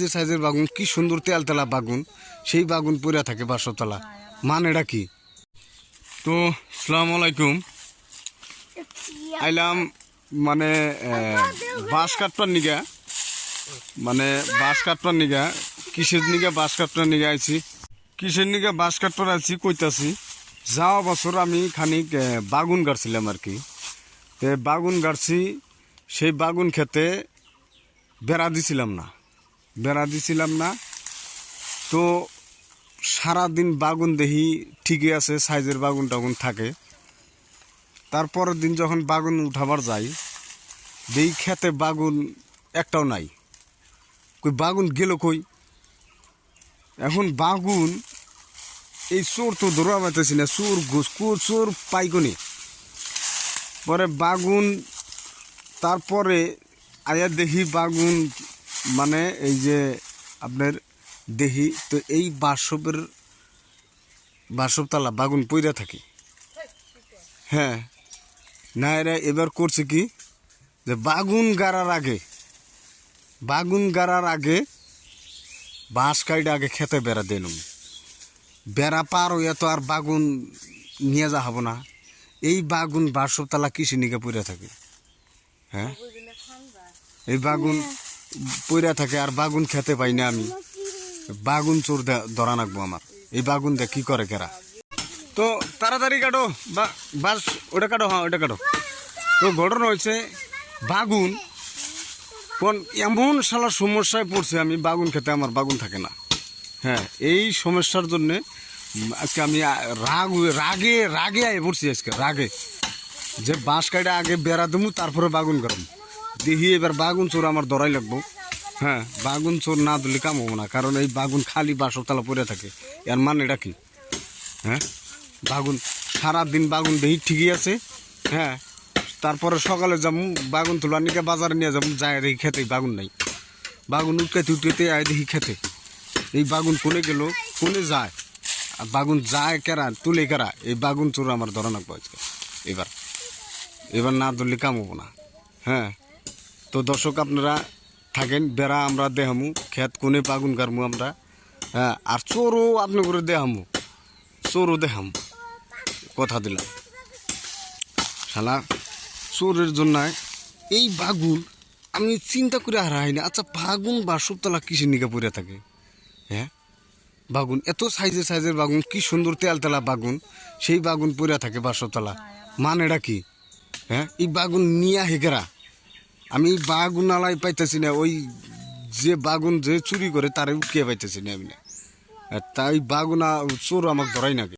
যে সাইজের বাগুন, কি সুন্দর তেলতেলা বাগুন। সেই বাগুন থাকে বাসতলা। মানেটা কি? তো, সালাম আলাইকুম। আইলাম মানে নিগা। মানে নিগা। কিসের নিগা বাঁশ কাটবার নিগা আইছি? কিসের নিগা বাঁশ কাটবার কইতাছি, যাওয়া বছর আমি খানিক বাগুন গাড়ছিলাম আর কি। তে বাগুন গাড়ছি, সেই বাগুন খেতে বেড়া দিছিলাম না। বেড়া দিছিলাম না। তো সারাদিন বাগুন দেখি ঠিকই আছে, সাইজের বাগুন টাগুন থাকে। তারপরের দিন যখন বাগুন উঠাবার যাই দেখি খেতে বাগুন একটাও নাই। কই, বাগুন গেল কই? এখন বাগুন এই চোর তো ধরা পাইতেছি না, চোর ঘুষ চোর পাইকনি পরে বাগুন, তারপরে আয়া দেখি বাগুন মানে এই যে আপনার দেহি তো এই বাসবের বাসবতলা বাগুন পইরা থাকে। হ্যাঁ। না এরা এবার করছে কি? যে বাগুন গাড়ার আগে বাগুন গাড়ার আগে বাঁশ কাইডে আগে খেতে বেড়া দিলাম বেড়া পার হইয়া তো আর বাগুন নিয়ে যা হব না। এই বাগুন বাসবতলা কিসে নিকে পড়ে থাকে। হ্যাঁ? এই বাগুন পইরা থাকে আর বাগুন খেতে পাই না আমি। বাগুন চোর ধরা নাকবো আমার। এই বাগুন দেখ কি করে কেরা? তো তাড়াতাড়ি কাটো, বা বাস, ওটা কাটো হ্যাঁ ওটা কাটো। তো ঘটনা হয়েছে বাগুন, কোন এমন শালার সমস্যায় পড়ছে আমি বাগুন খেতে, আমার বাগুন থাকে না। হ্যাঁ এই সমস্যার জন্যে আজকে আমি রাগ রাগে রাগে আয় পড়ছি আজকে, রাগে। যে বাঁশ কাটা আগে বেড়া দেবো তারপরে বাগুন করব দেখি এবার বাগুন চোর আমার ধরাই লাগবো। হ্যাঁ বাগুন চোর না দিলে কাম হব না, কারণ এই বাগুন খালি বাসরতলা পড়ে থাকে। এর মানে এটা কি? হ্যাঁ বাগুন, সারাদিন বাগুন দেখি ঠিকই আছে হ্যাঁ তারপরে সকালে যাব বাগুন তোলা নিকে বাজারে নিয়ে যাব যায় দেখি খেতে বাগুন নাই। বাগুন উটকাতে উটকাতে আয় দেখি খেতে। এই বাগুন কোনে গেল? কোনে যায়? আর বাগুন যায় কেরা? তুলে কেরা? এই বাগুন চোর আমার ধরা নাকবো আজকে। এবার এবার না ধরলে কাম হব না। হ্যাঁ তো দর্শক আপনারা থাকেন, বেড়া আমরা দেহামু, খেত কোনে পাগুন কারমু আমরা। হ্যাঁ আর চোরও আপনি করে দেহামু, চোরও দেহামু। কথা দিলাম। শালা, চোরের জন্য এই বাগুন আমি চিন্তা করে হারাই না আচ্ছা বাগুন বা সপ্তাহ কিসের নিকে পড়ে থাকে? হ্যাঁ? বাগুন, এত সাইজের সাইজের বাগুন, কি সুন্দর তেলতলা বাগুন, সেই বাগুন পড়ে থাকে বাসতলা মানেটা কি? হ্যাঁ? এই বাগুন নিয়া হেকেরা আমি বাগুন আলাই পাইতেছি না, ওই যে বাগুন যে চুরি করে তারে উঠিয়ে পাইতেছি না আমি না। তাই বাগুনা চোর আমাকে ধরাই নাকি